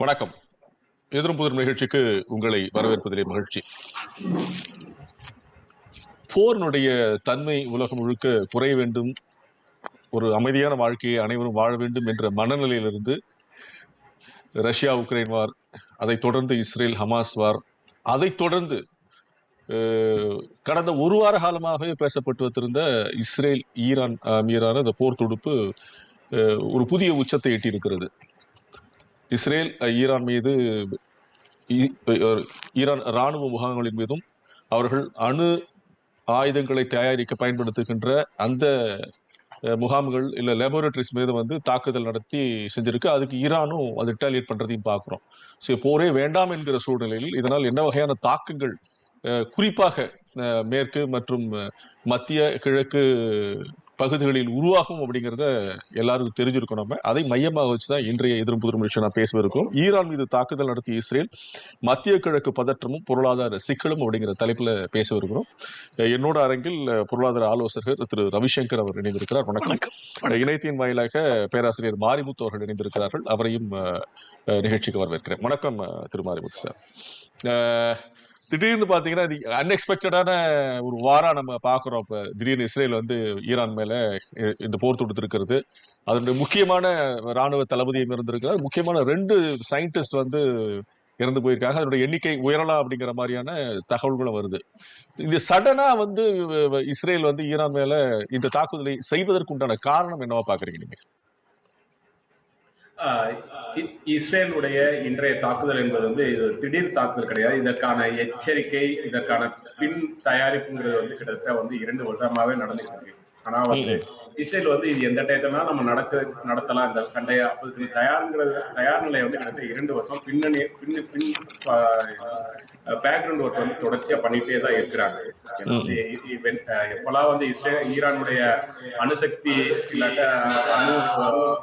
வணக்கம். எதிரும் புதிர் நிகழ்ச்சிக்கு உங்களை வரவேற்பதிலே மகிழ்ச்சி. போரினுடைய தன்மை உலகம் முழுக்க குறைய வேண்டும். ஒரு அமைதியான வாழ்க்கையை அனைவரும் வாழ வேண்டும் என்ற மனநிலையிலிருந்து ரஷ்யா உக்ரைன் வார் அதைத் தொடர்ந்து இஸ்ரேல் ஹமாஸ் வார் அதைத் தொடர்ந்து கடந்த ஒரு வார காலமாகவே பேசப்பட்டு வந்திருந்த இஸ்ரேல் ஈரான் மீதான இந்த போர் தொடுப்பு ஒரு புதிய உச்சத்தை எட்டியிருக்கிறது. இஸ்ரேல் ஈரான் மீது ஈ- ஈரான் இராணுவ முகாம்களின் மீதும் அவர்கள் அணு ஆயுதங்களை தயாரிக்க பயன்படுத்துகின்ற அந்த முகாம்கள் இல்லை லேபரேட்டரிஸ் மீது வந்து தாக்குதல் நடத்தி செஞ்சிருக்கு. அதுக்கு ஈரானும் அது ரிட்டாலியேட் பண்ணுறதையும் பார்க்குறோம். ஸோ போரே வேண்டாம் என்கிற சூழ்நிலையில் இதனால் என்ன வகையான தாக்கங்கள் குறிப்பாக மேற்கு மற்றும் மத்திய கிழக்கு பகுதிகளில் உருவாகும் அப்படிங்கிறத எல்லாருக்கும் தெரிஞ்சிருக்கும் நம்ம. அதை மையமாக வச்சுதான் இன்றைய எதிரும் புதிரும் விஷயம் நான் பேசவிருக்கோம் ஈரான் மீது தாக்குதல் நடத்திய இஸ்ரேல் மத்திய கிழக்கு பதற்றமும் பொருளாதார சிக்கலும் அப்படிங்கிற தலைப்புல பேசவிருக்கிறோம் என்னோட அரங்கில் பொருளாதார ஆலோசகர் திரு ரவிசங்கர் அவர் இணைந்திருக்கிறார். வணக்கம். இணையத்தின் வாயிலாக பேராசிரியர் மாரிமுத்து அவர்கள் இணைந்திருக்கிறார்கள். அவரையும் நிகழ்ச்சிக்கு வரவேற்கிறேன். வணக்கம் திரு மாரிமுத்து சார். திடீர்னு பாத்தீங்கன்னா அன்எக்ஸ்பெக்டடான ஒரு வாரம் நம்ம பாக்குறோம். இப்ப திடீர்னு இஸ்ரேல் வந்து ஈரான் மேல இந்த போர் தொடுத்திருக்கிறது. அதனுடைய முக்கியமான ராணுவ தளபதியும் இருந்திருக்கிறார். முக்கியமான ரெண்டு சயின்டிஸ்ட் வந்து இறந்து போயிருக்காங்க. அதனுடைய எண்ணிக்கை உயரலாம் அப்படிங்கிற மாதிரியான தகவல்களும் வருது. இந்த சடனா வந்து இஸ்ரேல் வந்து ஈரான் மேல இந்த தாக்குதலை செய்வதற்குண்டான காரணம் என்னவா பாக்குறீங்க நீங்க? இஸ்ரேலுடைய இன்றைய தாக்குதல் என்பது வந்து இது திடீர் தாக்குதல் கிடையாது. இதற்கான எச்சரிக்கை இதற்கான பின் தயாரிப்புங்கிறது வந்து கிட்டத்தட்ட வந்து இரண்டு வருடமாவே நடந்துட்டு இருக்கு. ஆனா வந்து இஸ்ரேல் வந்து இது எந்த டயத்துல நம்ம நடக்க நடத்தலாம். இந்த சண்டையை அதுக்கு தயாருங்கிறது தயார் நிலை வந்து கிட்டத்தட்ட இரண்டு வருஷம். பின்னணி பின் பின் பேக்ரவுண்ட் ஒர்க் வந்து தொடர்ச்சியா பண்ணிட்டே தான் இருக்கிறாங்க. வந்து எப்பெல்லாம் வந்து இஸ்ரேல் ஈரானுடைய அணுசக்தி இல்லாட்ட அணு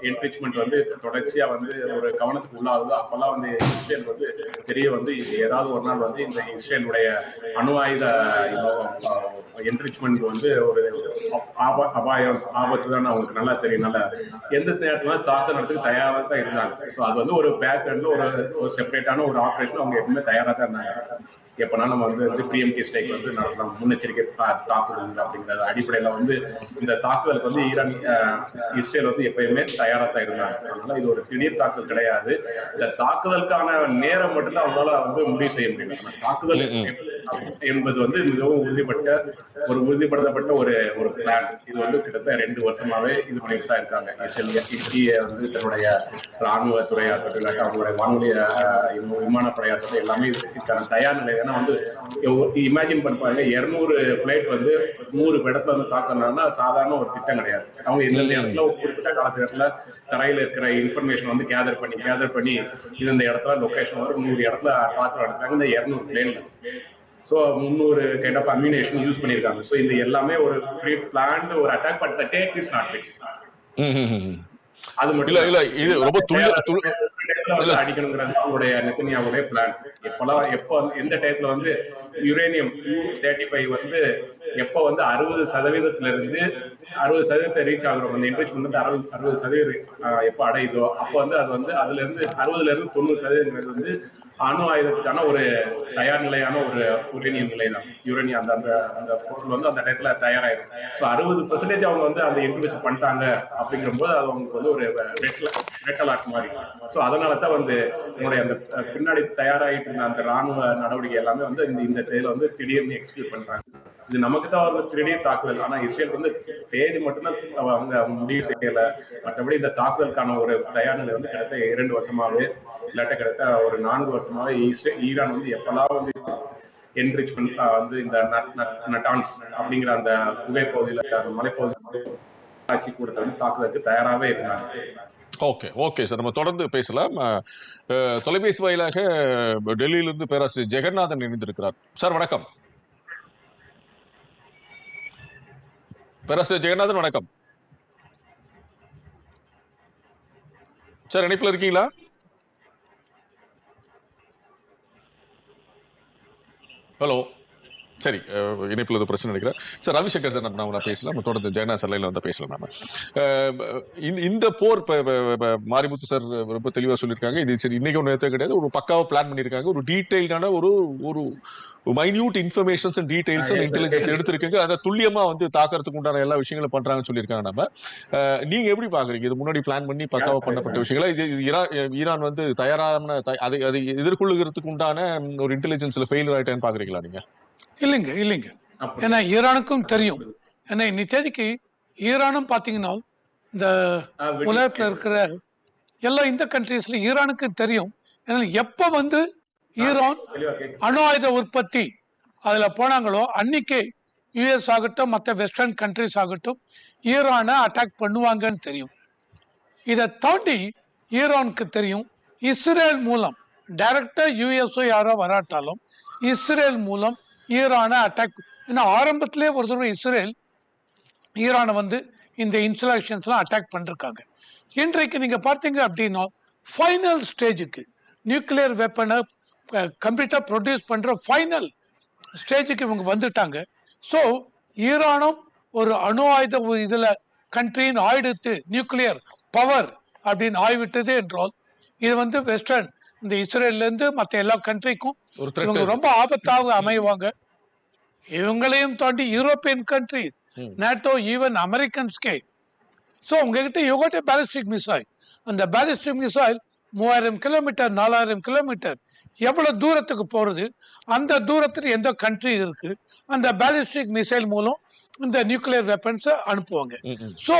என்ரிச்மெண்ட் வந்து தொடர்ச்சியா வந்து ஒரு கவனத்துக்கு உள்ளாகுதோ அப்பெல்லாம் வந்து இஸ்ரேல் வந்து தெரிய வந்து இது ஏதாவது ஒரு நாள் வந்து இந்த இஸ்ரேலுடைய அணு ஆயுத என்ரிச்மெண்ட் வந்து ஒரு ஆப- அபாயம் ஆபத்து தான் அவங்களுக்கு நல்லா தெரியும். நல்லா எந்த நேரத்துல தாக்க நடத்துக்கு தயாராக தான் இருந்தாங்க ஸோ அது வந்து ஒரு பேக் ஒரு ஒரு செப்பரேட்டான ஒரு ஆப்ரேஷன் அவங்க எப்பவுமே தயாராக தான் இருந்தாங்க. Obrigado. எப்பனா நம்ம வந்து வந்து பிஎம்டி ஸ்ட்ரைக் வந்து நடத்தலாம். முன்னெச்சரிக்கை தாக்குதல் அப்படிங்கிற அடிப்படையில வந்து இந்த தாக்குதலுக்கு வந்து ஈரான் இஸ்ரேல் வந்து எப்பயுமே தயாரா தான் இருந்தாங்க. அதனால இது ஒரு திடீர் தாக்குதல் கிடையாது. இந்த தாக்குதலுக்கான நேரம் மட்டும்தான் அவங்களால வந்து முடிவு செய்ய முடியும். தாக்குதல் என்பது வந்து மிகவும் உறுதிப்பட்ட ஒரு உறுதிப்படுத்தப்பட்ட ஒரு ஒரு பிளான் இது வந்து கிட்டத்தட்ட ரெண்டு வருஷமாவே இது பண்ணிட்டு தான் இருக்காங்க. இஸ்ரேல் வந்து தன்னுடைய ராணுவ துறையாகட்டும் அவங்களுடைய வானொலி விமானப்படையாகட்டும் எல்லாமே இதுக்கான தயார் நிலை ஏன்னா வந்து இமேஜின் பண்ணி பாருங்க இருநூறு ஃபிளைட் வந்து நூறு இடத்துல வந்து தாக்குனாங்கன்னா சாதாரண ஒரு திட்டம் கிடையாது. அவங்க எந்தெந்த இடத்துல ஒரு குறிப்பிட்ட காலத்துல தரையில இருக்கிற இன்ஃபர்மேஷன் வந்து கேதர் பண்ணி கேதர் பண்ணி இது இந்த இடத்துல லொகேஷன் வரும் நூறு இடத்துல தாக்குதல் நடத்துறாங்க இந்த இருநூறு பிளேன்ல ஸோ முந்நூறு கைண்ட் ஆஃப் அம்யூனேஷன் யூஸ் பண்ணியிருக்காங்க. ஸோ இந்த எல்லாமே ஒரு ப்ரீ பிளான்டு ஒரு attack but the date is not fix. அது மட்டும் இல்ல இல்ல. இது ரொம்ப துல்லிய துல்- டயத்துல வந்து அடிக்கணுங்கிறது அவங்களுடைய நெத்தனியாவுடைய பிளான் எப்பெல்லாம் எப்போ எந்த டயத்துல வந்து யுரேனியம் தேர்ட்டி ஃபைவ் வந்து எப்போ வந்து அறுபது சதவீதத்துல இருந்து அறுபது சதவீதத்தை ரீச் ஆகுறோம் அந்த இன்ட்ரெஸ்ட் வந்து அறுபது அறுபது சதவீதம் எப்போ அடையுதோ அப்போ வந்து அது வந்து அதுல இருந்து அறுபதுல இருந்து தொண்ணூறு சதவீதங்கிறது வந்து அணு ஆயுதத்துக்கான ஒரு தயார் நிலையான ஒரு யுரேனியம் நிலை தான் யுரேனியம் அந்த அந்த அந்த பொருள் வந்து அந்த டயத்துல தயாராயிரும். ஸோ அறுபது பெர்சன்டேஜ் அவங்க வந்து அந்த இன்ட்ரடியூஸ் பண்ணிட்டாங்க அப்படிங்கும்போது அது அவங்களுக்கு வந்து ஒரு ரெட் மாதிரி. ஸோ அதனால தான் வந்து என்னுடைய அந்த பின்னாடி தயாராகிட்டு இருந்த அந்த ராணுவ நடவடிக்கை எல்லாமே வந்து இந்த இந்த தேதியில வந்து திடீர்னு எக்ஸிக்யூட் பண்றாங்க. இது நமக்கு தான் வந்து திடீர் தாக்குதல். ஆனா இஸ்ரேல் வந்து தேதி மட்டும்தான் அவங்க முடிவு செய்யல. மற்றபடி இந்த தாக்குதலுக்கான ஒரு தயார் நிலை வந்து கிட்டத்தட்ட இரண்டு வருஷமாவே இல்லாட்ட கிட்டத்தட்ட ஒரு நான்கு வருஷமாவே இஸ்ரேல் ஈரான் வந்து எப்பெல்லாம் வந்து என்ரிச்மெண்ட் வந்து இந்த நட்- நட்டான்ஸ் அப்படிங்கிற அந்த புகைப்பகுதியில் மலைப்பகுதியில் ஆட்சி கூடத்தை வந்து தாக்குதலுக்கு தயாராகவே இருந்தாங்க. ஓகே ஓகே சார் நம்ம தொடர்ந்து பேசலாம். தொலைபேசி வாயிலாக டெல்லியிலிருந்து பேராசிரியர் ஜெகநாதன் இணைந்திருக்கிறார். சார் வணக்கம். பேராசிரியர் ஜெகநாதன் வணக்கம். சார் இணைப்பில் இருக்கீங்களா? ஹலோ. சரி இணைப்புல ஏதோ பிரச்சனை நினைக்கிறேன் சார் ரவிசங்கர் சார் நம்ம நான் பேசலாம். நம்ம தொடர்ந்து ஜெகநாத் சார் லைன்ல வந்து பேசலாம் நாம. இந்த- இந்த போர் இப்ப- மாரிமுத்து சார் ரொம்ப தெளிவா சொல்லியிருக்காங்க. இது சரி இன்னைக்கு ஒன்று கிடையாது. ஒரு பக்காவா பிளான் பண்ணியிருக்காங்க. ஒரு டீடைல்டான ஒரு ஒரு minute informations and details intelligence. எடுத்திருக்காங்க. அதை துல்லியமா வந்து தாக்கறதுக்கு உண்டான எல்லா விஷயங்களும் பண்றாங்கன்னு சொல்லியிருக்காங்க நம்ம நீங்க எப்படி பாக்குறீங்க? இது முன்னாடி பிளான் பண்ணி பக்காவா பண்ணப்பட்ட விஷயங்களா? இது இது ஈரா- ஈரான் வந்து தயாரான அதை அதை எதிர்கொள்ளுகிறதுக்கு உண்டான ஒரு இன்டெலிஜென்ஸ்ல ஃபெயிலியர் ஆயிட்டேன்னு பாக்குறீங்களா நீங்க? இல்லைங்க இல்லைங்க. ஏன்னா ஈரானுக்கும் தெரியும். ஏன்னா இன்னைக்கு தேதிக்கு ஈரானும் பார்த்தீங்கன்னா இந்த உலகத்தில் இருக்கிற எல்லா இந்த கண்ட்ரீஸ்ல ஈரானுக்கு தெரியும். ஏன்னா எப்போ வந்து ஈரான். அணு ஆயுத உற்பத்தி அதில் போனாங்களோ அன்னைக்கே யுஎஸ் ஆகட்டும் மற்ற வெஸ்டர்ன் கண்ட்ரிஸ் ஆகட்டும் ஈரானை அட்டாக் பண்ணுவாங்கன்னு தெரியும். இதை தாண்டி ஈரானுக்கு தெரியும் இஸ்ரேல் மூலம் டைரக்டா யுஎஸ்ஓ யாரோ வராட்டாலும் இஸ்ரேல் மூலம் ஈரானை அட்டாக் ஏன்னா ஆரம்பத்திலே ஒரு தடவை இஸ்ரேல் ஈரானை வந்து இந்த இன்ஸ்டலேஷன்ஸ்லாம் அட்டாக் பண்ணிருக்காங்க. இன்றைக்கு நீங்கள் பார்த்தீங்க அப்படின்னா ஃபைனல் ஸ்டேஜுக்கு நியூக்ளியர் வெப்பனை கம்ப்ளீட்டாக ப்ரொடியூஸ் பண்ணுற ஃபைனல் ஸ்டேஜுக்கு இவங்க வந்துட்டாங்க. ஸோ ஈரானும் ஒரு அணு ஆயுத இதில் இதுல கண்ட்ரின்னு ஆயிடுத்து நியூக்ளியர் பவர் அப்படின்னு ஆய்விட்டது என்றால் இது வந்து வெஸ்டர்ன் இந்த இஸ்ரேல்ல இருந்து மற்ற எல்லா கண்ட்ரிக்கும் இவங்க ரொம்ப ஆபத்தாக அமைவாங்க. இவங்களையும் தாண்டி யூரோப்பியன் கண்ட்ரிஸ். நேட்டோ ஈவன் அமெரிக்கன்ஸ்கே ஸோ உங்ககிட்ட யோகட்ட பேலிஸ்டிக் மிசைல் அந்த பேலிஸ்டிக் மிசைல் மூவாயிரம் கிலோமீட்டர் நாலாயிரம் கிலோமீட்டர் எவ்வளவு தூரத்துக்கு போறது? அந்த தூரத்தில் எந்த கண்ட்ரி இருக்கு? அந்த பேலிஸ்டிக் மிசைல் மூலம் இந்த நியூக்ளியர் வெப்பன்ஸை அனுப்புவாங்க. ஸோ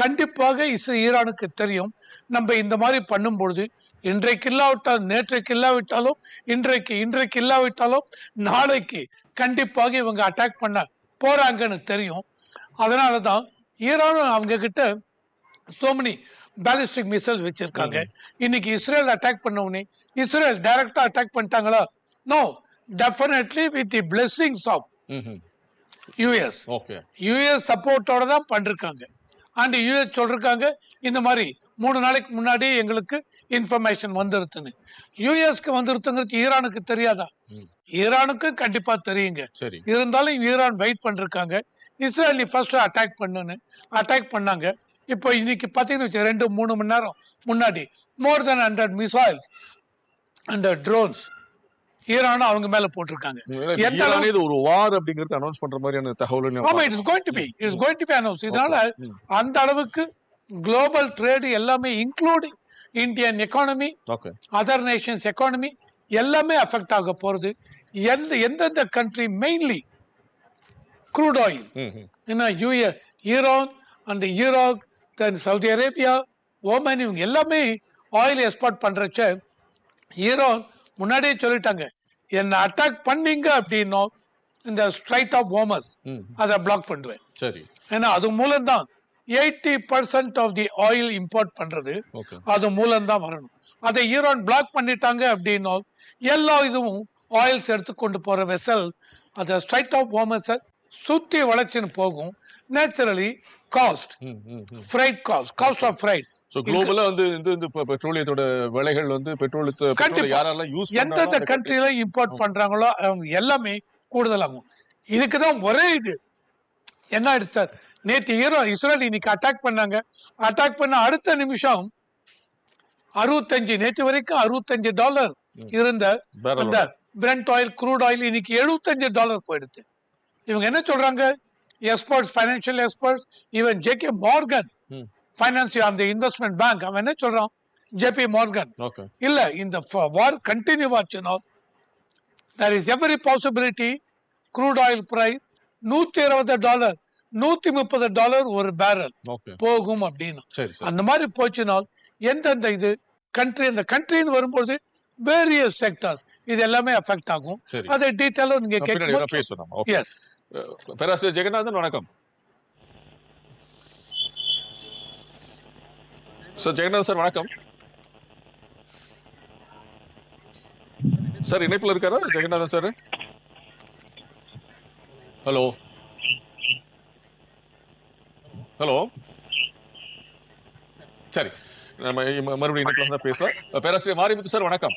கண்டிப்பாக இஸ்ரே ஈரானுக்கு தெரியும். நம்ம இந்த மாதிரி பண்ணும்பொழுது இன்றைக்கு இல்லாவிட்டால் நேற்றைக்கு இல்லாவிட்டாலும் இன்றைக்கு இன்றைக்கு இல்லாவிட்டாலும் நாளைக்கு கண்டிப்பாக இவங்க அட்டாக் பண்ண போறாங்கன்னு தெரியும். அதனால தான் ஈரானும் அவங்க கிட்ட so many பேலிஸ்டிக் மிசைல்ஸ் வச்சிருக்காங்க. இன்னைக்கு இஸ்ரேல் அட்டாக் பண்ண உடனே இஸ்ரேல் டைரக்டா அட்டாக் பண்ணிட்டாங்களா? No definitely with the blessings of US okay. US சப்போர்ட்டோட தான் பண்ணிருக்காங்க. அண்ட் யூஎஸ் சொல்றாங்க இந்த மாதிரி மூணு நாளைக்கு முன்னாடி எங்களுக்கு இன்ஃபர்மேஷன் வந்துருதுன்னு யூஎஸ்க்கு வந்துருத்துங்கிறது ஈரானுக்கு தெரியாதா. ஈரானுக்கு கண்டிப்பா தெரியுங்க. இருந்தாலும் ஈரான் வெயிட் பண்ணிருக்காங்க. இஸ்ரேலி ஃபர்ஸ்ட் அட்டாக் பண்ணுன்னு அட்டாக் பண்ணாங்க. இப்போ இன்னைக்கு பார்த்தீங்கன்னு ரெண்டு மூணு மணி நேரம் முன்னாடி more than hundred missiles and drones ஈரானும் அவங்க மேல போட்டிருக்காங்க. ஈரானே இது ஒரு வார் அப்படிங்கறது அனௌன்ஸ் பண்ற மாதிரியான தகவல் ஆமா it's going to be it's going to be announce இதனால. அந்த அளவுக்கு குளோபல் ட்ரேடு எல்லாமே including Indian economy other nations economy எல்லாமே அஃபெக்ட் ஆக போறது. எந்த எந்தெந்த கண்ட்ரி மெயின்லி க்ரூட் ஆயில் ஏன்னா யூஏ ஈரான் அந்த Iraq then Saudi Arabia Oman இவங்க எல்லாமே ஆயில் எக்ஸ்போர்ட் பண்றச்ச ஈரான் முன்னாடியே சொல்லிட்டாங்க. என்னை அட்டாக் பண்ணீங்க அப்படின்னா இந்த ஸ்ட்ரைட் ஆஃப் ஹோமஸ் அதை பிளாக் பண்ணுவேன். சரி. ஏன்னா அது மூலம்தான் eighty percent of the oil import பண்றது. அது மூலம்தான் வரணும். அதை ஈரான் பிளாக் பண்ணிட்டாங்க அப்படின்னா எல்லா இதுவும் ஆயில்ஸ் எடுத்து கொண்டு போற வெசல் அதை ஸ்ட்ரைட் ஆஃப் ஹோமஸை சுத்தி வளைச்சுன்னு போகும். Naturally cost freight cost cost of freight so குளோபலா வந்து இந்த பெட்ரோலியத்தோட விலைகள் வந்து பெட்ரோல் பெட்ரோல் கண்டிப்பா. யாரெல்லாம் யூஸ் எந்தெந்த கண்ட்ரில இம்போர்ட் பண்றாங்களோ அவங்க எல்லாமே கூடுதலாகும். இதுக்கு தான் ஒரே இது. என்ன ஆயிடுச்சு சார்? நேத்து ஈரோ இஸ்ரேல் இன்னைக்கு அட்டாக் பண்ணாங்க. அட்டாக் பண்ண அடுத்த நிமிஷம் அறுபத்தஞ்சு நேற்று வரைக்கும் அறுபத்தஞ்சு டாலர் இருந்த அந்த பிரெண்ட் ஆயில் க்ரூட் ஆயில் இன்னைக்கு எழுபத்தஞ்சு டாலர் போயிடுது இவங்க என்ன சொல்றாங்க? Experts financial experts even JK Morgan hmm. Finance அந்த இன்வெஸ்ட்மெண்ட் பேங்க் அவன் என்ன சொல்றான்? ஜேபி மார்கன் இல்ல இந்த வார் கண்டினியூ ஆச்சுன்னா there is every possibility crude oil price நூத்தி இருபது டாலர் நூத்தி முப்பது டாலர் ஒரு பேரல் போகும் அப்படின்னு. அந்த மாதிரி போச்சுனால் எந்தெந்த இது கண்ட்ரி அந்த கண்ட்ரின்னு வரும்போது வேரியஸ் செக்டர்ஸ் இது எல்லாமே அஃபெக்ட் ஆகும். அதை டீட்டெயிலும் நீங்க எஸ் பேராசிரியர் ஜெகநாதன் வணக்கம். சார் ஜெகநாதன் சார் வணக்கம். சார் இணைப்புல இருக்காரா? Jeganathan sir hello hello. சரி நம்ம மறுபடியும் இணைப்புல தான் பேசலாம் பேராசிரியர் மாரிமுத்து சார் வணக்கம்.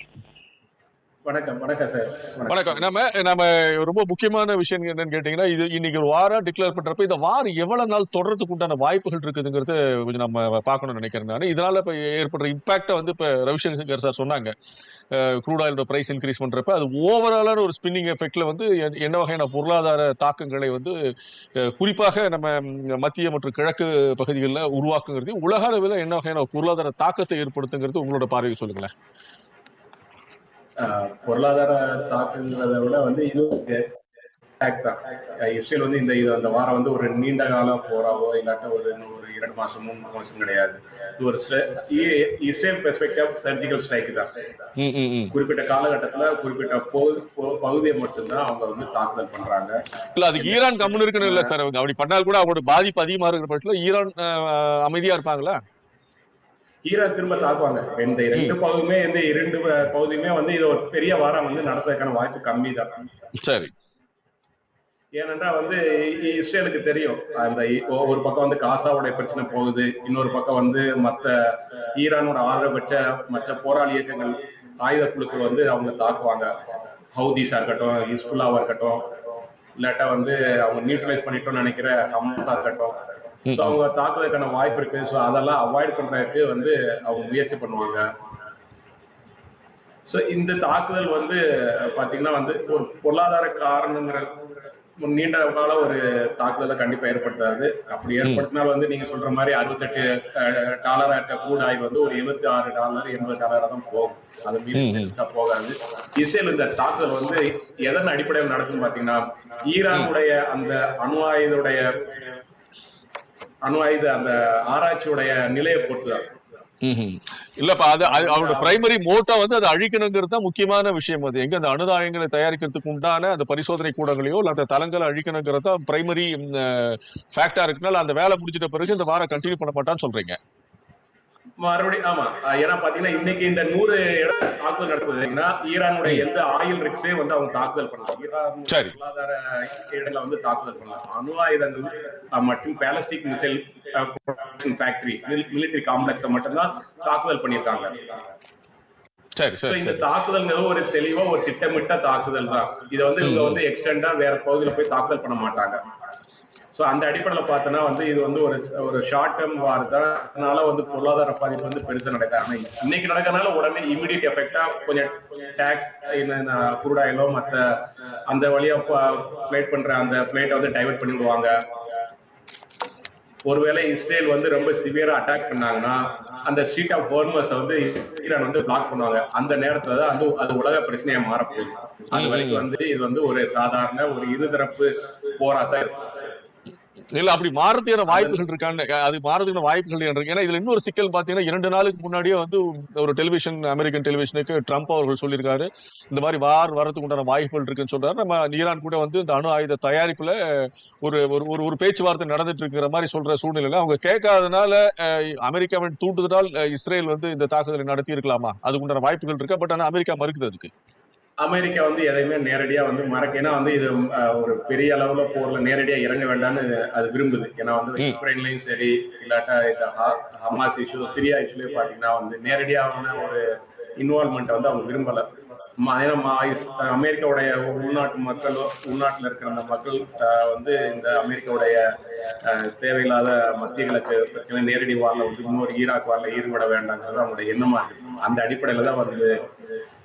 வணக்கம் வணக்கம் சார். வணக்கம். நம்ம நம்ம ரொம்ப முக்கியமான விஷயம் என்னன்னு கேட்டீங்கன்னா இது இன்னைக்கு ஒரு வாரம் டிக்ளேர் பண்றப்ப இந்த வாரம் எவ்வளவு நாள் தொடர்றதுக்கு உண்டான வாய்ப்புகள் இருக்குதுங்கிறது கொஞ்சம் நம்ம பார்க்கணும்னு நினைக்கிறேன் நான். இதனால இப்ப ஏற்படுற இம்பாக்டை வந்து இப்ப ரவிசங்கர் சார் சொன்னாங்க. க்ரூட் ஆயிலோட பிரைஸ் இன்க்ரீஸ் பண்றப்ப அது ஓவராலான ஒரு ஸ்பின்னிங் எஃபெக்ட்ல வந்து என்ன வகையான பொருளாதார தாக்கங்களை வந்து குறிப்பாக நம்ம மத்திய மற்றும் கிழக்கு பகுதிகளில் உருவாக்குங்கிறது உலக அளவில் என்ன வகையான பொருளாதார தாக்கத்தை ஏற்படுத்துங்கிறது உங்களோட பார்வையை சொல்லுங்களேன். பொருளாதார தாக்கங்கிறத விட வந்து இது தான். இஸ்ரேல் வந்து இந்த இது அந்த வாரம் வந்து ஒரு நீண்ட கால போராவோ இல்லாட்ட ஒரு ஒரு இரண்டு மாசம் மூணு மாசம் கிடையாது. இது ஒரு இஸ்ரேல் பெர்ஸ்பெக்டிவ் சர்ஜிக்கல் ஸ்ட்ரைக் தான். குறிப்பிட்ட காலகட்டத்துல குறிப்பிட்ட பகு- பகு- பகுதியை மட்டும்தான் அவங்க வந்து தாக்குதல் பண்றாங்க. இல்ல அதுக்கு ஈரான் கம்முன்னு இருக்குன்னு இல்ல சார். அவங்க அப்படி பண்ணால் கூட அவங்களோட பாதிப்பு அதிகமா இருக்கிற பட்சத்துல ஈரான் அமைதியா இருப்பாங்களா? ஈரான் திரும்ப தாக்குவாங்க. இந்த ரெண்டு பகுதியுமே இந்த இரண்டு பகுதியுமே வந்து இது ஒரு பெரிய வாரம் வந்து நடத்துறதுக்கான வாய்ப்பு கம்மி தான். சரி. ஏனென்றா வந்து இஸ்ரேலுக்கு தெரியும். அந்த ஒரு பக்கம் வந்து காசாவுடைய பிரச்சனை போகுது. இன்னொரு பக்கம் வந்து மத்த ஈரானோட ஆதரவு பெற்ற மற்ற போராளி இயக்கங்கள் ஆயுத குழுக்கள் வந்து அவங்க தாக்குவாங்க. ஹவுதீஸா இருக்கட்டும் ஹிஸ்புல்லாவா இருக்கட்டும். இல்லாட்டா வந்து அவங்க நியூட்ரலைஸ் பண்ணிட்டோம்னு நினைக்கிற ஹமாஸா இருக்கட்டும். ஸோ அவங்க தாக்குவதற்கான வாய்ப்பு இருக்கு. ஸோ அதெல்லாம் அவாய்ட் பண்றதுக்கு வந்து அவங்க முயற்சி பண்ணுவாங்க. ஸோ இந்த தாக்குதல் வந்து பாத்தீங்கன்னா வந்து ஒரு பொருளாதார காரணங்கிற நீண்ட கால ஒரு தாக்குதலை கண்டிப்பா ஏற்படுத்தாது. அப்படி ஏற்படுத்தினால் வந்து நீங்க சொல்ற மாதிரி அறுபத்தெட்டு டாலரா இருக்க கூட ஆய்வு வந்து ஒரு எழுபத்தி ஆறு டாலர் எண்பது டாலரா தான் போகும். அது மீறி போகாது. இஸ்ரேல் இந்த தாக்குதல் வந்து எதன் அடிப்படையில் நடக்கும் பாத்தீங்கன்னா ஈரானுடைய அந்த அணு ஆயுதோடைய அணு ஆயுத அந்த ஆராய்ச்சியுடைய நிலையை பொறுத்துதான். இல்லப்பா அது அது அவரோட பிரைமரி மோட்டா வந்து அதை அழிக்கணுங்கிறது தான் முக்கியமான விஷயம். அது எங்க அந்த அணுதாயங்களை தயாரிக்கிறதுக்கு உண்டான அந்த பரிசோதனை கூடங்களையோ இல்ல அந்த தளங்களை அழிக்கணுங்கிறது தான் பிரைமரி ஃபேக்டா இருக்குனால அந்த வேலை முடிச்சிட்ட பிறகு இந்த வாரம் கண்டினியூ பண்ண மாட்டான்னு சொல்றீங்க. மறுபடியும் ஆமா. ஏன்னா பாத்தீங்கன்னா இன்னைக்கு இந்த நூறு இடம் தாக்குதல் நடக்குதுன்னா ஈரானுடைய எந்த ஆயில் ரிக்ஸே வந்து அவங்க தாக்குதல் பண்ணலாம் ஈரான். பொருளாதார இடங்களை வந்து தாக்குதல் பண்ணலாம் அணு ஆயுதங்கள் மற்றும் பேலஸ்டிக் மிசைல் ஃபேக்டரி மிலிட்டரி காம்ப்ளெக்ஸை மட்டும்தான் தாக்குதல் பண்ணியிருக்காங்க. சரி So, சரி. இந்த தாக்குதல்ங்கிறது ஒரு தெளிவா ஒரு திட்டமிட்ட தாக்குதல் தான். இதை வந்து இவங்க வந்து எக்ஸ்டெண்டா வேற பகுதியில போய் தாக்குதல் பண்ண மாட்டாங்க. ஸோ அந்த அடிப்படையில பார்த்தோன்னா வந்து இது வந்து ஒரு ஒரு ஷார்ட் டேர்ம் வார் தான். அதனால வந்து பொருளாதார பாதிப்பு வந்து பெருசாக நடக்காது ஆனா இன்னைக்கு நடக்கறனால உடனே இமிடியட் எஃபெக்டாக கொஞ்சம் டேக்ஸ் என்ன குருடாயிலோ மத்த அந்த வழியா ஃப்ளைட் பண்ற அந்த ஃப்ளைட்டை வந்து டைவர்ட் பண்ணி விடுவாங்க ஒருவேளை இஸ்ரேல் வந்து ரொம்ப சிவியரா அட்டாக் பண்ணாங்கன்னா அந்த ஸ்ட்ரீட் ஆஃப் ஹோர்மஸ் வந்து ஈரான் வந்து பிளாக் பண்ணுவாங்க. அந்த நேரத்துல தான் அது அது உலக பிரச்சனையா மாறப்போகுது. அது வரைக்கும் வந்து இது வந்து ஒரு சாதாரண ஒரு இருதரப்பு போரா தான் இருக்கும் இல்ல அப்படி மாறதுக்கான வாய்ப்புகள் இருக்கான்னு அது மாறதுக்கான வாய்ப்புகள் இருக்கு ஏன்னா இதுல இன்னொரு சிக்கல் பாத்தீங்கன்னா இரண்டு நாளுக்கு முன்னாடியே வந்து ஒரு டெலிவிஷன் அமெரிக்கன் டெலிவிஷனுக்கு ட்ரம்ப் அவர்கள் சொல்லியிருக்காரு. இந்த மாதிரி வார் வரதுக்கு உண்டான வாய்ப்புகள் இருக்குன்னு சொல்றாரு. நம்ம ஈரான் கூட வந்து இந்த அணு ஆயுத தயாரிப்புல ஒரு ஒரு ஒரு ஒரு பேச்சுவார்த்தை நடந்துட்டு இருக்கிற மாதிரி சொல்ற சூழ்நிலையில அவங்க கேட்காதனால அமெரிக்காவின் தூண்டுதலால் இஸ்ரேல் வந்து இந்த தாக்குதலை நடத்தி இருக்கலாமா அதுக்குண்டான வாய்ப்புகள் இருக்கு? பட் ஆனா அமெரிக்கா மறுக்குது அதுக்கு. அமெரிக்கா வந்து எதையுமே நேரடியா வந்து மறக்க ஏன்னா வந்து இது ஒரு பெரிய அளவுல போர்ல நேரடியா இறங்க வேண்டாம்னு அது விரும்புது. ஏன்னா வந்து. யுக்ரைன்லயும் சரி இல்லாட்டா இந்த ஹமாஸ் இஷ்யூ சிரியா இஷ்யூலயும் பாத்தீங்கன்னா வந்து நேரடியான ஒரு இன்வால்மெண்ட் வந்து அவங்க விரும்பல. அமெரிக்காவுடைய உள்நாட்டு மக்கள் உள்நாட்டுல இருக்கிற அந்த மக்கள் வந்து இந்த அமெரிக்காவுடைய தேவையில்லாத மத்திய கிழக்கு பிரச்சனை நேரடி வாரில் வந்து இன்னொரு ஈராக் வாரில் ஈடுபட வேண்டாங்கிறது அவங்களுடைய எண்ணமா இருக்கு. அந்த அடிப்படையில தான் வந்து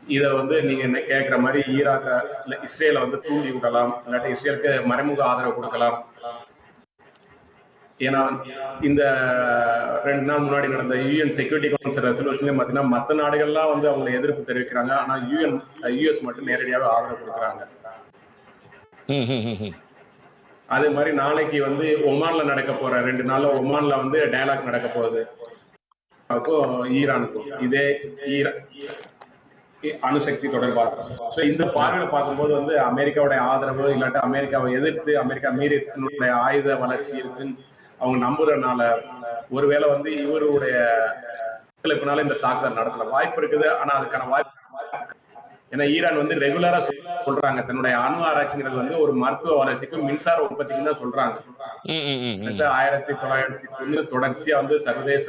இதை வந்து நீங்க என்ன கேட்குற மாதிரி ஈராக்க இல்ல இஸ்ரேலை வந்து தூண்டி விடலாம் இல்லாட்டி இஸ்ரேலுக்கு மறைமுக ஆதரவு கொடுக்கலாம். ஏன்னா இந்த ரெண்டு நாள் முன்னாடி நடந்த யூஎன் செக்யூரிட்டி கவுன்சில் ரெசல்யூஷன்லயும் பார்த்தீங்கன்னா மற்ற நாடுகள்லாம் வந்து அவங்களை எதிர்ப்பு தெரிவிக்கிறாங்க. ஆனா யூஎன் யூஎஸ் மட்டும் நேரடியாவே ஆதரவு கொடுக்குறாங்க. அதே மாதிரி நாளைக்கு வந்து ஒமான்ல நடக்க போற ரெண்டு நாள்ல ஒமான்ல வந்து டயலாக் நடக்க போகுது. அப்போ ஈரானுக்கும் இதே ஈரா இ- அணுசக்தி தொடர்பாக. ஸோ இந்த பார்வையில் பார்க்கும்போது வந்து அமெரிக்காவுடைய ஆதரவு இல்லாட்டி அமெரிக்காவை எதிர்த்து அமெரிக்கா மீறி தன்னுடைய ஆயுத வளர்ச்சி இருக்குன்னு அவங்க நம்புறதுனால ஒருவேளை வந்து இவருடைய ஒத்துழைப்புனால இந்த தாக்குதல் நடத்தல. வாய்ப்பு இருக்குது ஆனா அதுக்கான வாய்ப்பு ஏன்னா ஈரான் வந்து ரெகுலரா சொல்றாங்க. தன்னுடைய அணு ஆராய்ச்சிங்கிறது வந்து ஒரு மருத்துவ வளர்ச்சிக்கும் மின்சார உற்பத்திக்கும் தான் சொல்றாங்க. ஆயிரத்தி தொள்ளாயிரத்தி தொண்ணூறு தொடர்ச்சியா வந்து சர்வதேச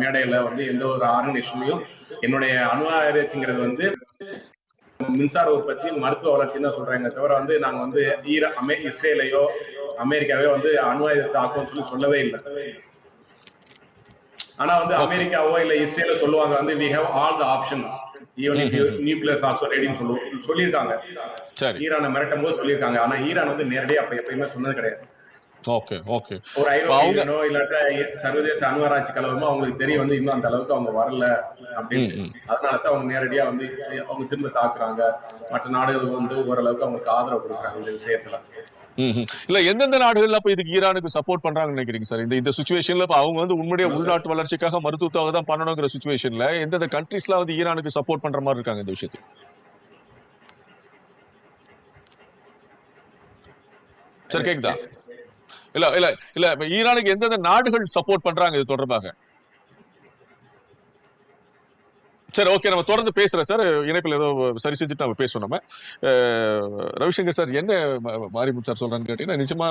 மேடையில வந்து எந்த ஒரு ஆர்கனைசேஷன்லயும் என்னுடைய அணு ஆராய்ச்சிங்கிறது வந்து மின்சார உற்பத்தி மருத்துவ வளர்ச்சின்னு தான் சொல்றாங்க. தவிர வந்து நாங்க வந்து ஈர அமெ இஸ்ரேலையோ அமெரிக்காவையோ வந்து அணு ஆயுதத்தை ஆக்கும்னு சொல்லி சொல்லவே இல்லை. ஆனா வந்து அமெரிக்காவோ இல்ல இஸ்ரேலோ சொல்லுவாங்க வந்து we have all the option even if nuclear also ரெடின்னு சொல்லுவோம் சொல்லியிருக்காங்க. சரி. ஈரானை மிரட்டும் போது சொல்லியிருக்காங்க. ஆனா ஈரான் வந்து நேரடியா அப்ப எப்பயுமே சொன்னது கிடையாது. Okay okay. ஒரு ஐரோப்பியனோ இல்லாட்டா சர்வதேச அணுவாராய்ச்சி கலவரமோ அவங்களுக்கு தெரிய வந்து இன்னும் அந்த அளவுக்கு அவங்க வரல அப்படின்னு. அதனால தான் அவங்க நேரடியா வந்து அவங்க திரும்ப தாக்குறாங்க. மற்ற நாடுகள் வந்து ஓரளவுக்கு அவங்களுக்கு ஆதரவு கொடுக்குறாங்க இந்த விஷயத்துல. இல்ல எந்தெந்த நாடுகள்ல அப்ப இதுக்கு ஈரானுக்கு சப்போர்ட் பண்றாங்கன்னு நினைக்கிறீங்க சார்? இந்த இந்த சுச்சுவேஷன்ல இப்ப அவங்க வந்து உண்மையுடைய உள்நாட்டு வளர்ச்சிக்காக மருத்துவத்தாக தான் பண்ணணுங்கிற சுச்சுவேஷன்ல எந்தெந்த கண்ட்ரீஸ்ல வந்து ஈரானுக்கு சப்போர்ட் பண்ற மாதிரி இருக்காங்க இந்த விஷயத்துக்கு சார் கேக்குதா? இல்ல இல்ல இல்ல இப்ப ஈரானுக்கு எந்தெந்த நாடுகள் சப்போர்ட் பண்றாங்க இது தொடர்பாக? சரி ஓகே நம்ம தொடர்ந்து பேசுறேன் சார் இணைப்பில் ஏதோ சரி செஞ்சுட்டு நம்ம பேசுவோம் நம்ம. ரவிசங்கர் சார் என்ன மாரிமுத்து சார் சொல்றான்னு கேட்டீங்கன்னா நிச்சயமா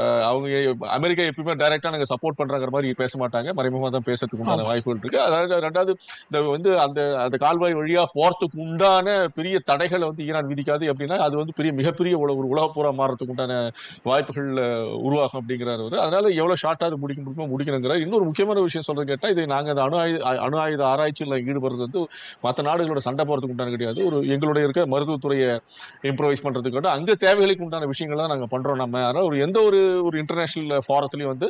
அஹ், அவங்க அமெரிக்கா எப்பயுமே டைரக்டா நாங்க சப்போர்ட் பண்றாங்கிற மாதிரி பேச மாட்டாங்க. மறைமுகமா தான் பேசுறதுக்கு உண்டான வாய்ப்புகள் இருக்கு. அதாவது ரெண்டாவது இந்த வந்து அந்த அந்த கால்வாய் வழியா போறதுக்கு உண்டான பெரிய தடைகளை வந்து ஈரான் விதிக்காது அப்படின்னா அது வந்து பெரிய மிகப்பெரிய உல- ஒரு உலகப்பூரா மாறதுக்கு உண்டான வாய்ப்புகள் உருவாகும் அப்படிங்கிறாரு அவரு. அதனால எவ்வளவு ஷார்ட்டா அது முடிக்க முடியுமோ முடிக்கணுங்கிறார். இன்னொரு முக்கியமான விஷயம் சொல்றது கேட்டா இது நாங்க அந்த அணு ஆயுத அணு ஆயுத ஆராய்ச்சியில் ஈடுபடுறது வந்து மற்ற நாடுகளோட சண்டை போகிறதுக்கு உண்டான கிடையாது. ஒரு எங்களுடைய இருக்க மருத்துவத்துறையை இம்ப்ரவைஸ் பண்ணுறதுக்கு வந்து அங்கே தேவைகளுக்கு உண்டான விஷயங்கள் தான் பண்ணுறோம் நம்ம. அதனால் ஒரு எந்த ஒரு ஒரு இன்டர்நேஷ்னல் ஃபாரத்துலேயும் வந்து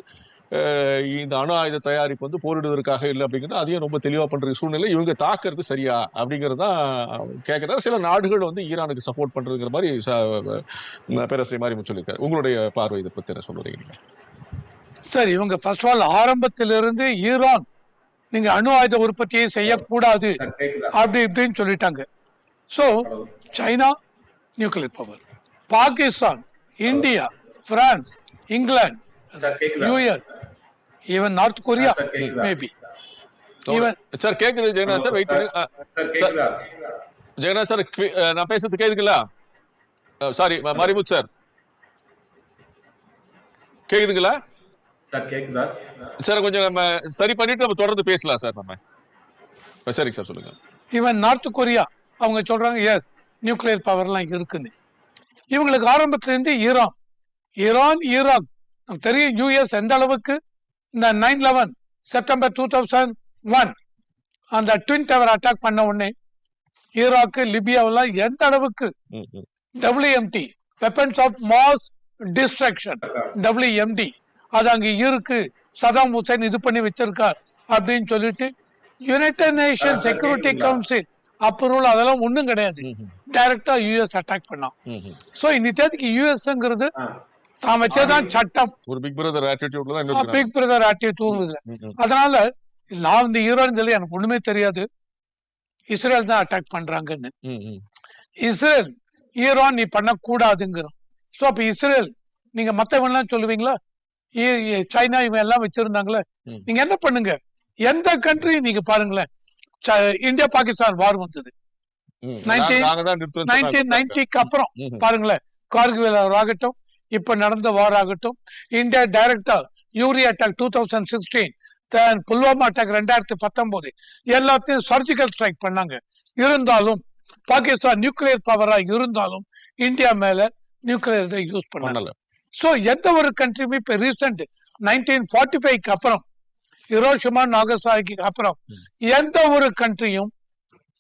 இந்த அணு ஆயுத தயாரிப்பு வந்து போரிடுவதற்காக இல்லை அப்படிங்கிறது அதையும் ரொம்ப தெளிவாக பண்ணுற சூழ்நிலை இவங்க தாக்குறது சரியா அப்படிங்கிறது தான் கேட்குறாரு சில நாடுகள் வந்து ஈரானுக்கு சப்போர்ட் பண்ணுறதுங்கிற மாதிரி ச- பேரரசை மாதிரி சொல்லியிருக்காரு. உங்களுடைய பார்வை இதை பற்றி என்ன சொல்றீங்க சார் சரி இவங்க ஃபர்ஸ்ட் ஆஃப் ஆல் ஆரம்பத்திலிருந்து ஈரான் நீங்க அணு ஆயுத உற்பத்தியை செய்யக்கூடாது அப்படி இப்படின்னு சொல்லிட்டாங்க. So China nuclear power Pakistan India France England US even North Korea maybe even sir கேக்குது Jeganath sir wait Jeganath sir நான் பேசுறது கேக்குதுங்களா? Sorry Marimuthu sir. கேக்குதுங்களா? சார் கேக்குதா? சார் கொஞ்சம் நம்ம சரி பண்ணிட்டு நம்ம தொடர்ந்து பேசலாம் சார் நம்ம. சரிங்க சார் சொல்லுங்க. Even North Korea. அவங்க சொல்றாங்க எஸ் நியூக்ளியர் பவர்லாம் இருக்குன்னு. இவங்களுக்கு ஆரம்பத்துல இருந்து ஈரான் ஈரான். ஈராக் நமக்கு தெரியும் யூஎஸ் எந்த அளவுக்கு இந்த nine eleven September two thousand one அந்த ட்வின் டவர் அட்டாக் பண்ண உடனே ஈராக்கு லிபியாவெல்லாம் எந்த அளவுக்கு. WMD weapons of mass destruction WMD அது அங்க இருக்கு. சதாம் ஹுசைன் இது பண்ணி வச்சிருக்கார் அப்படின்னு சொல்லிட்டு United Nation Security? Council approval அதெல்லாம் ஒண்ணும் கிடையாது. டைரக்டா யூஎஸ் அட்டாக் பண்ணான். சோ இன்னைக்கு யூஎஸ்ங்கிறது. தான் வச்சதான் சட்டம். ஒரு பிக் பிரதர் ஆட்டிடியூட்ல பிக் பிரதர் ஆட்டிடியூட். அதனால நான் இந்த ஈரான் சொல்லி எனக்கு ஒண்ணுமே தெரியாது. இஸ்ரேல் தான் அட்டாக் பண்றாங்கன்னு. இஸ்ரேல் ஈரான் நீ பண்ணக்கூடாதுங்கிறோம். ஸோ அப்ப இஸ்ரேல் நீங்க மத்தவங்கலாம் சொல்லுவீங்களா? சைனா இவன் எல்லாம் வச்சிருந்தாங்களே. நீங்க என்ன பண்ணுங்க? எந்த கண்ட்ரி நீங்க பாருங்களேன். இந்தியா பாகிஸ்தான் வார் வந்தது. ம். 19 நாங்க தான் நிறுத்துறோம்னு நைன்டீன் சொன்னாங்க. நைன்டிக்கு அப்புறம். பாருங்களேன். கார்கில் ஆகட்டும் இப்ப நடந்த வார் ஆகட்டும் இந்தியா டைரக்டா Uri attack two thousand sixteen Pulwama attack ரெண்டாயிரத்தி பத்தொன்பது எல்லாத்தையும் சர்ஜிக்கல் ஸ்ட்ரைக் பண்ணாங்க. இருந்தாலும் பாகிஸ்தான் நியூக்ளியர் பவரா இருந்தாலும் இந்தியா மேல நியூக்ளியர் யூஸ் பண்ணல. சோ எந்த ஒரு கண்ட்ரியுமே இப்ப ரீசெண்ட் நைன்டீன் ஃபார்ட்டி ஃபைவ்க்கு அப்புறம் ஹிரோஷிமா நாகசாகிக்கு அப்புறம் எந்த ஒரு கண்ட்ரியும்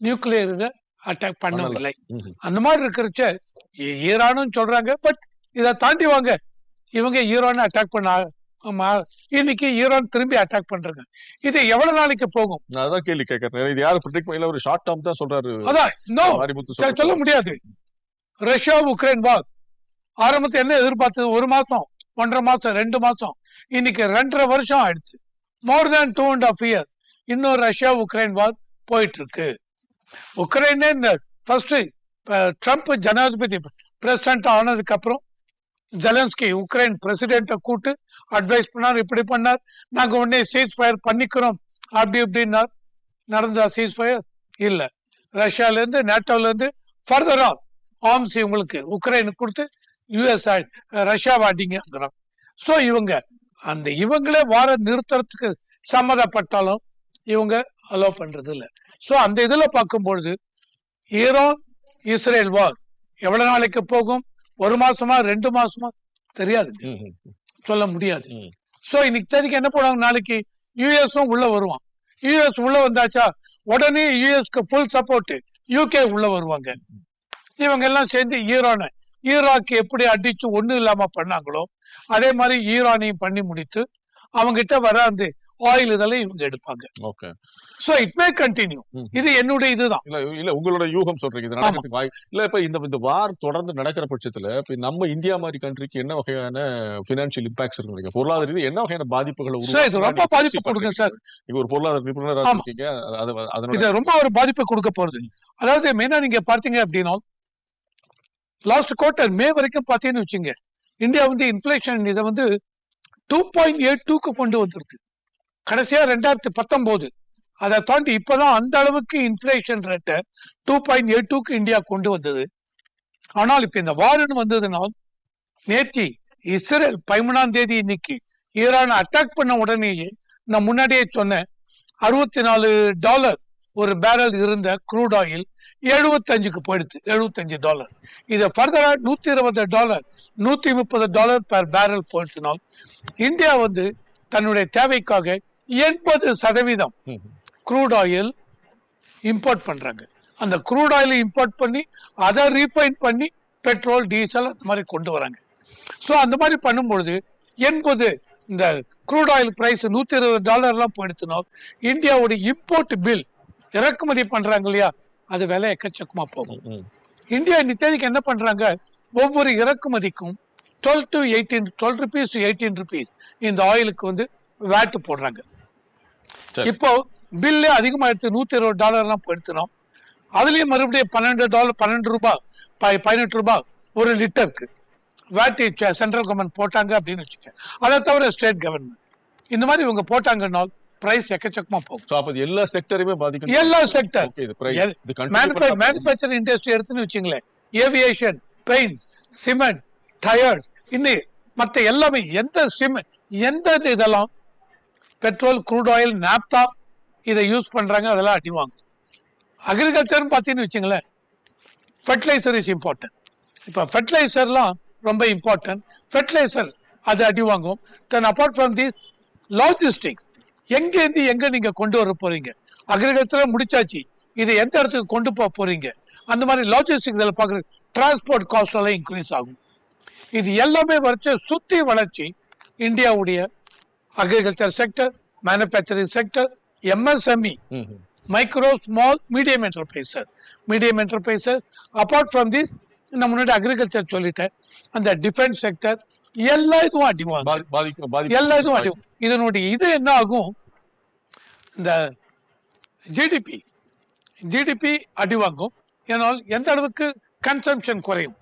நியூக்ளியர் இதை அட்டாக் பண்ணவில்லை. அந்த மாதிரி இருக்கிறச்ச ஈரானும் சொல்றாங்க. பட் இதை தாண்டி வாங்க இவங்க ஈரானை அட்டாக் பண்ண இன்னைக்கு ஈரான் திரும்பி அட்டாக் பண்றாங்க. இது எவ்வளவு நாளைக்கு போகும்? நான் அதான் கேள்வி கேட்கறேன். இது யாரு ப்ரிடிக்ட் பண்ணல? ஒரு ஷார்ட் டேர்ம் தான் சொல்றாரு. அதான் சொல்ல. முடியாது. ரஷ்யா உக்ரைன் வார் ஆரம்பத்தை என்ன எதிர்பார்த்தது? ஒரு மாசம் ஒன்றரை மாசம் ரெண்டு மாசம். இன்னைக்கு ரெண்டரை வருஷம் ஆயிடுச்சு. More than two and half years இன்னும் ரஷ்யா உக்ரைன் வார் போயிட்டு இருக்கு உக்ரைனே இந்த ஃபர்ஸ்ட் ட்ரம்ப் ஜனாதிபதி பிரசிடென்ட் ஆனதுக்கு அப்புறம் ஜெலன்ஸ்கி உக்ரைன் பிரசிடென்ட்டை கூட்டு அட்வைஸ் பண்ணார். இப்படி பண்ணார். நாங்க உடனே சீஸ் ஃபயர் பண்ணிக்கிறோம். அப்படி இப்படின்னார். நடந்தா சீஸ் ஃபயர் இல்லை. ரஷ்யால இருந்து நேட்டோல இருந்து ஃபர்தரா ஆர்ம்ஸ் இவங்களுக்கு உக்ரைனுக்கு கொடுத்து யுஎஸ் ரஷ்யாவை அடிங்கிறாங்க சோ இவங்க அந்த இவங்களே வார நிறுத்துறதுக்கு சம்மதப்பட்டாலும் இவங்க அலோவ் பண்றது இல்ல சோ அந்த இதுல பார்க்கும்பொழுது ஈரான் இஸ்ரேல் வார் எவ்வளவு நாளைக்கு போகும்? ஒரு மாசமா ரெண்டு மாசமா? தெரியாது. சொல்ல முடியாது. சோ இன்னைக்கு தேதிக்கு என்ன பண்ணுவாங்க நாளைக்கு யூஎஸும் உள்ள வருவான். யூஎஸ் உள்ள வந்தாச்சா உடனே யூஎஸ்க்கு ஃபுல் சப்போர்ட் யூகே உள்ள வருவாங்க. இவங்க எல்லாம் சேர்ந்து ஈரானை ஈராக் எப்படி அடிச்சு ஒண்ணும் இல்லாம பண்ணாங்களோ அதே மாதிரி ஈரானையும் பண்ணி முடித்து அவங்க கிட்ட வர அந்த ஆயில் இதெல்லாம் இவங்க எடுப்பாங்க okay so it may continue. இது என்னுடைய இதுதான் இல்ல இல்ல உங்களோட யூகம் சொல்றீங்க இது நடக்கிறதுக்கு வாய் இல்ல இப்ப இந்த இந்த வார் தொடர்ந்து நடக்கிற பட்சத்துல இப்ப நம்ம இந்தியா மாதிரி கண்ட்ரிக்கு என்ன வகையான பினான்சியல் இம்பாக்ட்ஸ் இருக்கு? பொருளாதார ரீதியா என்ன வகையான பாதிப்புகளை சார் இது ரொம்ப பாதிப்பு கொடுங்க? சார் நீங்க ஒரு பொருளாதார நிபுணரா ஆமா. இருக்கீங்க அது அதனோட ரொம்ப ஒரு பாதிப்பை கொடுக்க போறது அதாவது மெயினா நீங்க பார்த்தீங்க அப்படின்னா லாஸ்ட் குவார்டர் மே வரைக்கும் பார்த்தீங்கன்னு வச்சுங்க இந்தியா வந்து இன்ஃப்ளேஷன் இதை வந்து டூ பாயிண்ட் எயிட் டூக்கு கொண்டு வந்துடுது கடைசியாக ரெண்டாயிரத்தி பத்தொம்போது. அதை தாண்டி இப்போதான் அந்த அளவுக்கு இன்ஃப்ளேஷன் ரேட்டை டூ பாயிண்ட் எயிட் டூக்கு இந்தியா கொண்டு வந்தது. ஆனால் இப்போ இந்த வார்னு வந்ததுனால் நேத்தி இஸ்ரேல் பதிமூணாம் தேதி இன்னைக்கு ஈரான் அட்டாக் பண்ண உடனேயே நான் முன்னாடியே சொன்னேன் அறுபத்தி நாலு டாலர் ஒரு பேரல் இருந்த க்ரூட் ஆயில் எழுபத்தஞ்சுக்கு போயிடுது எழுபத்தஞ்சு டாலர் இதை ஃபர்தரா நூத்தி இருபது டாலர் நூத்தி முப்பது டாலர் பெர் பேரல் போயிடுச்சுனால் இந்தியா வந்து தன்னுடைய தேவைக்காக எண்பது சதவீதம் க்ரூட் ஆயில் இம்போர்ட் பண்றாங்க. அந்த க்ரூட் ஆயில் இம்போர்ட் பண்ணி அதை ரீஃபைன் பண்ணி பெட்ரோல் டீசல் அந்த மாதிரி கொண்டு வராங்க. ஸோ அந்த மாதிரி பண்ணும்பொழுது எண்பது இந்த க்ரூட் ஆயில் பிரைஸ் நூத்தி இருபது டாலர்லாம் போயிடுச்சுனா இந்தியாவோட இம்போர்ட் பில் இறக்குமதி பண்றாங்க இல்லையா? அது விலை எக்கச்சக்கமா போகும். இந்தியா இந்த தேதிக்கு என்ன பண்றாங்க? ஒவ்வொரு இறக்குமதிக்கும் twelve to eighteen twelve rupees to eighteen rupees இந்த ஆயிலுக்கு வந்து வேட் போடுறாங்க. இப்போ பில்லு அதிகமா எடுத்து நூத்தி இருபது டாலர்லாம் போயிடுத்துனோம் அதுலயும் மறுபடியும் பன்னெண்டு டாலர் பன்னெண்டு ரூபாய் ப- பதினெட்டு ரூபாய் ஒரு லிட்டருக்கு வேட் சென்ட்ரல் கவர்மெண்ட் போட்டாங்க அப்படின்னு வச்சுக்க அதை தவிர ஸ்டேட் கவர்மெண்ட் இந்த மாதிரி இவங்க போட்டாங்கன்னா பிரைஸ் எக்கச்சக்கமா போகும். So, அப்ப எல்லா செக்டரையுமே பாதிக்கும். எல்லா செக்டர் மேனுஃபேக்சரிங் இண்டஸ்ட்ரி எடுத்துன்னு வச்சுங்களேன். ஏவியேஷன் பெயிண்ட்ஸ் சிமெண்ட் டயர்ஸ் இன்னும் மத்த எல்லாமே எந்த சிம் எந்த இது இதெல்லாம்? பெட்ரோல் க்ரூட் ஆயில் நாப்தா இதை யூஸ் பண்றாங்க அதெல்லாம் அடி வாங்கும். அக்ரிகல்ச்சர்னு பார்த்தீங்கன்னு வச்சுங்களேன். ஃபெர்டிலைசர் இஸ் இம்பார்ட்டன்ட் இப்போ ஃபெர்டிலைசர்லாம் ரொம்ப இம்பார்ட்டன்ட் ஃபெர்டிலைசர் அது அடி வாங்கும். Then apart from this logistics எங்கேருந்து எங்க நீங்க கொண்டு வர போறீங்க? அக்ரிகல்ச்சர் முடிச்சாச்சு. இதை எந்த இடத்துக்கு கொண்டு போக போறீங்க? அந்த மாதிரி லாஜிஸ்டிக் இதில் பார்க்குறது டிரான்ஸ்போர்ட் காஸ்ட் எல்லாம் இன்க்ரீஸ் ஆகும். இது எல்லாமே வரைச்ச சுத்தி வளர்ச்சி இந்தியாவுடைய agriculture sector manufacturing sector MSME. Micro small medium enterprises medium enterprises apart from this நான் முன்னாடி அக்ரிகல்ச்சர் சொல்லிட்டேன். அந்த டிஃபென்ஸ் செக்டர் எல்லா இதுவும் அடிவாங்க எல்லா இதுவும் அடி இதனுடைய இது என்ன ஆகும்? இந்த ஜிடிபி ஜிடிபி அடி வாங்கும். ஏனால் எந்த அளவுக்கு கன்சம்ஷன் குறையும்?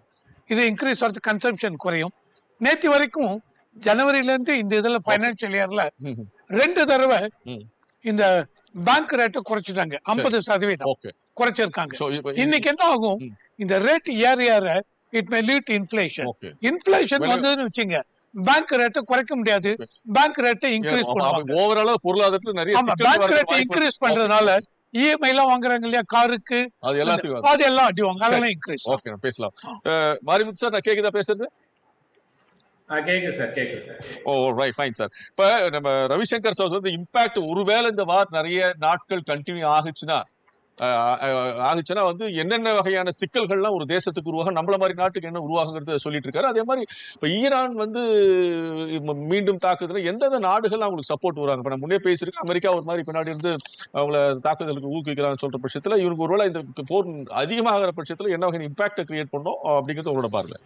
இது இன்க்ரீஸ் ஆகிறது கன்சம்ஷன் குறையும். நேற்று வரைக்கும் ஜனவரில இருந்து இந்த இதுல ஃபைனான்சியல் இயர்ல. ரெண்டு தடவை. இந்த பேங்க் ரேட்டை குறைச்சிட்டாங்க. ஐம்பது சதவீதம். குறைச்சிருக்காங்க. இன்னைக்கு என்ன ஆகும். இந்த ரேட் ஏற ஏற it may lead inflation inflation வந்ததுன்னு வச்சுங்க பேங்க் ரேட்டை குறைக்க முடியாது. பேங்க் ரேட்டை இன்க்ரீஸ் பண்ணுவாங்க. ஓவராலா பொருளாதாரத்துல நிறைய ஆமா பேங்க் வரதுக்கு ரேட் வாய்ப்பு இன்க்ரீஸ். பண்றதுனால இஎம்ஐ எல்லாம் வாங்குறாங்க இல்லையா காருக்கு? அது எல்லாத்துக்கும் அது எல்லாம் அடிவாங்க அதெல்லாம் இன்க்ரீஸ் ஓகே நான் பேசலாம். மாரிமுத்து சார் நான் கேக்குதா பேசுறது? ஓ ரைட் ஃபைன் சார் இப்ப நம்ம ரவிசங்கர் சார் வந்து இம்பாக்ட் ஒருவேளை இந்த வார் நிறைய நாட்கள் கண்டினியூ ஆகுச்சுன்னா ஆகுச்சுன்னா வந்து என்னென்ன வகையான சிக்கல்கள்லாம் ஒரு தேசத்துக்கு உருவாகும் நம்மள மாதிரி நாட்டுக்கு என்ன உருவாகுங்கிறத சொல்லிட்டு இருக்காரு. அதே மாதிரி இப்போ ஈரான் வந்து மீண்டும் தாக்குதல எந்தெந்த நாடுகள் அவங்களுக்கு சப்போர்ட் வராங்க? இப்போ நான் முன்னே பேசியிருக்கேன் அமெரிக்கா ஒரு மாதிரி பின்னாடி இருந்து அவங்கள தாக்குதலுக்கு ஊக்குவிக்கிறான்னு சொல்ற பட்சத்தில் இவருக்கு ஒருவேளை இந்த போர் அதிகமாகிற பட்சத்தில் என்ன வகையான இம்பாக்டை கிரியேட் பண்ணோம் அப்படிங்கிறது உங்களோட பார்வை.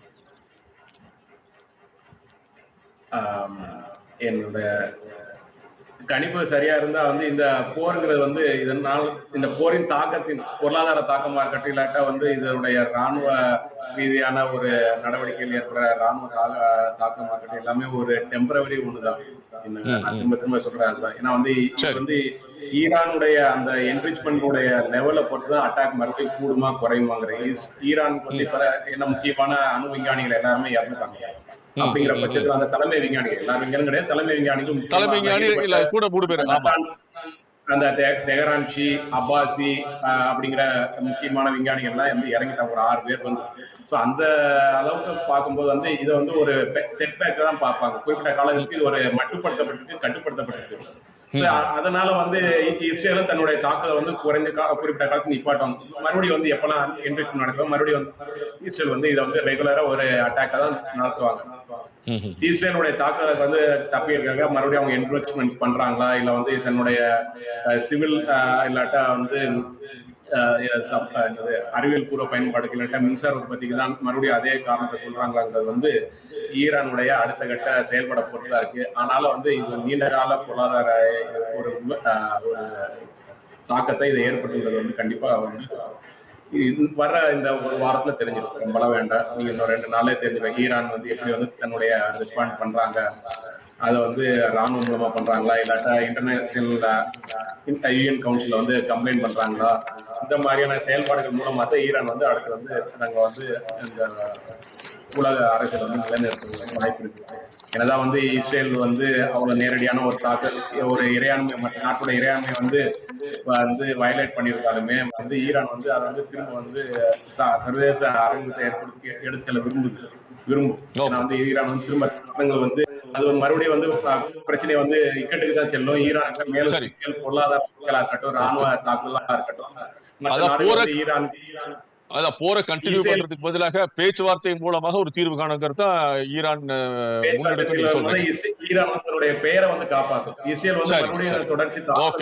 என்னோட கணிப்பு சரியா இருந்தா வந்து இந்த போருங்கிறது வந்து இதனால் இந்த போரின் தாக்கத்தின் பொருளாதார தாக்கமா இருக்கட்டும் இல்லாட்டா வந்து இதனுடைய ராணுவ ரீதியான ஒரு நடவடிக்கையில் ஏற்படுற ராணுவ தாக்க தாக்கமா இருக்கட்டும் எல்லாமே ஒரு டெம்பரவரி ஒண்ணுதான். திரும்ப திரும்ப சொல்றேன் அதுதான் ஏன்னா வந்து. வந்து ஈரானுடைய அந்த என்ரிச்மெண்ட்டுடைய லெவலை பொறுத்து தான் அட்டாக் மறுபடியும் கூடுமா குறையுமாங்கிற ஈரானுக்கு வந்து இப்ப என்ன முக்கியமான அணு விஞ்ஞானிகள் எல்லாருமே இறந்துட்டாங்க. அப்படிங்கிற. பட்சத்துல அந்த தலைமை விஞ்ஞானிகள் எல்லா விஞ்ஞானிகளும் கிடையாது தலைமை விஞ்ஞானிகளும் தலைமை விஞ்ஞானி இல்ல கூட மூணு பேர் அந்த தெஹரான்ஷி அப்பாசி அப்படிங்கிற முக்கியமான விஞ்ஞானிகள்லாம் வந்து இறங்கிட்டாங்க. ஒரு ஆறு பேர் வந்து. ஸோ அந்த அளவுக்கு பார்க்கும்போது வந்து இதை வந்து ஒரு செட்பேக் தான் பார்ப்பாங்க. குறிப்பிட்ட காலத்துக்கு இது ஒரு மட்டுப்படுத்தப்பட்டிருக்கு கட்டுப்படுத்தப்பட்டிருக்கு. அதனால வந்து இஸ்ரேலும் தன்னுடைய தாக்குதலை வந்து குறைஞ்ச கா குறிப்பிட்ட காலத்துக்கு நிப்பாட்டுவாங்க மறுபடியும் வந்து எப்பெல்லாம் என்ரிச்மெண்ட் நடக்கும் மறுபடியும் வந்து இஸ்ரேல் வந்து இதை வந்து ரெகுலரா ஒரு அட்டாக்கா தான் நடத்துவாங்க. இஸ்ரேலுடைய தாக்குதலுக்கு வந்து தப்பி இருக்காங்க மறுபடியும் அவங்க என்க்ரோச்மெண்ட் பண்றாங்களா இல்ல வந்து தன்னுடைய சிவில் இல்லாட்டா வந்து அறிவியல் பூர்வ பயன்பாடுக்கு இல்லாட்டா மின்சார உற்பத்திக்கு தான் மறுபடியும் அதே காரணத்தை சொல்றாங்களாங்கிறது வந்து ஈரானுடைய அடுத்த கட்ட செயல்பட பொறுத்து இருக்கு. ஆனாலும் வந்து இது நீண்ட கால பொருளாதார ஒரு ஒரு தாக்கத்தை இதை ஏற்படுத்துங்கிறது வந்து கண்டிப்பா வந்து இது வர இந்த ஒரு வாரத்துல தெரிஞ்சிடும். ரொம்பலாம் வேண்டாம். நீங்க இன்னும் ரெண்டு நாளே தெரிஞ்சிடும் ஈரான் வந்து எப்படி வந்து தன்னுடைய ரெஸ்பாண்ட் பண்றாங்க அதை வந்து ராணுவ மூலமா பண்றாங்களா இல்லாட்டா இன்டர்நேஷனல் யூஎன் கவுன்சில் வந்து கம்ப்ளைண்ட் பண்றாங்களா? இந்த மாதிரியான செயல்பாடுகள் மூலமா தான் ஈரான் வந்து அடுத்து வந்து நாங்க வந்து இந்த உலக அரசியல் வந்து நிலைநிறுத்த வாய்ப்பு இருக்கு. என்னதான் வந்து இஸ்ரேல் வந்து அவ்வளவு நேரடியான ஒரு தாக்க ஒரு இறையாண்மை மற்ற நாட்டோட இறையாண்மை வந்து வந்து வயலேட் பண்ணியிருந்தாலுமே வந்து ஈரான் வந்து அதை வந்து திரும்ப வந்து சர்வதேச அரங்கத்தை ஏற்படுத்தி எடுத்து செல்ல விரும்புது விரும்பும். ஏன்னா வந்து ஈரான் வந்து திரும்ப அரங்குகள் வந்து அது வந்து மறுபடியும் வந்து பிரச்சனை வந்து இக்கட்டுக்கு தான் செல்லும். ஈரானுக்கு மேலும் பொருளாதார இருக்கட்டும் ராணுவ தாக்குதலா இருக்கட்டும் வந்து ஈரான் அதான் போரை கண்டினியூ பண்றதுக்கு பதிலாக பேச்சுவார்த்தை மூலமாக ஒரு தீர்வு காணுங்கிறது தான் ஈரான் ஈரான் தன்னுடைய பெயரை வந்து காப்பாத்தும் இஸ்ரேல் வந்து. தொடர்ச்சி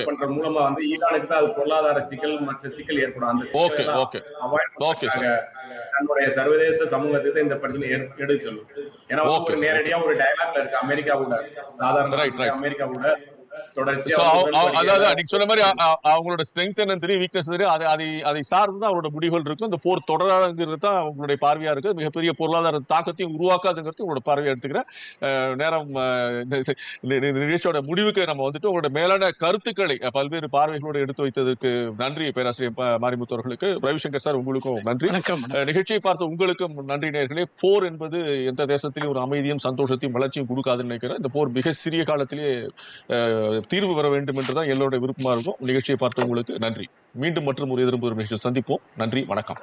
பண்ற மூலமா வந்து ஈரானுக்கு தான் அது பொருளாதார சிக்கல் மற்ற சிக்கல் ஏற்படும் அந்த. Avoid Okay, sir. தன்னுடைய சர்வதேச சமூகத்துக்கு இந்த பிரச்சனை எடு- எடுத்து சொல்லும் ஏன்னா. நேரடியா ஒரு டயலாக்ல இருக்கு அமெரிக்காவோட சாதாரண right. அதாவது சொன்ன மாதிரி அவங்களோட ஸ்ட்ரென்த் என்ன தெரியும் வீக்னஸ் தெரியும். அதை அதை அதை சார்ந்து தான் அவரோட முடிவுகள் இருக்கும். இந்த போர் தொடராங்கிறது தான் உங்களுடைய பார்வையா இருக்கு. மிகப்பெரிய பொருளாதார தாக்கத்தையும் உருவாக்காதுங்கிறது உங்களோட பார்வையா எடுத்துக்கிறேன். நேரம் இந்த நிகழ்ச்சியோட முடிவுக்கு நம்ம வந்துட்டு உங்களோட மேலான கருத்துக்களை பல்வேறு பார்வைகளோடு எடுத்து வைத்ததற்கு நன்றி. பேராசிரியர் மாரிமுத்து அவர்களுக்கு ரவிசங்கர் சார் உங்களுக்கும் நன்றி. நிகழ்ச்சியை பார்த்த உங்களுக்கும் நன்றி நேர்களே. போர் என்பது எந்த தேசத்திலையும் ஒரு அமைதியும் சந்தோஷத்தையும் வளர்ச்சியும் கொடுக்காதுன்னு நினைக்கிறேன். இந்த போர் மிக சிறிய காலத்திலேயே தீர்வு பெற வேண்டும் என்றுதான் எல்லோருடைய விருப்பமா இருக்கும். நிகழ்ச்சியை பார்த்த உங்களுக்கு நன்றி. மீண்டும் மற்றும் ஒரு எதிர்ப்பு நிகழ்ச்சியில் சந்திப்போம். நன்றி. வணக்கம்.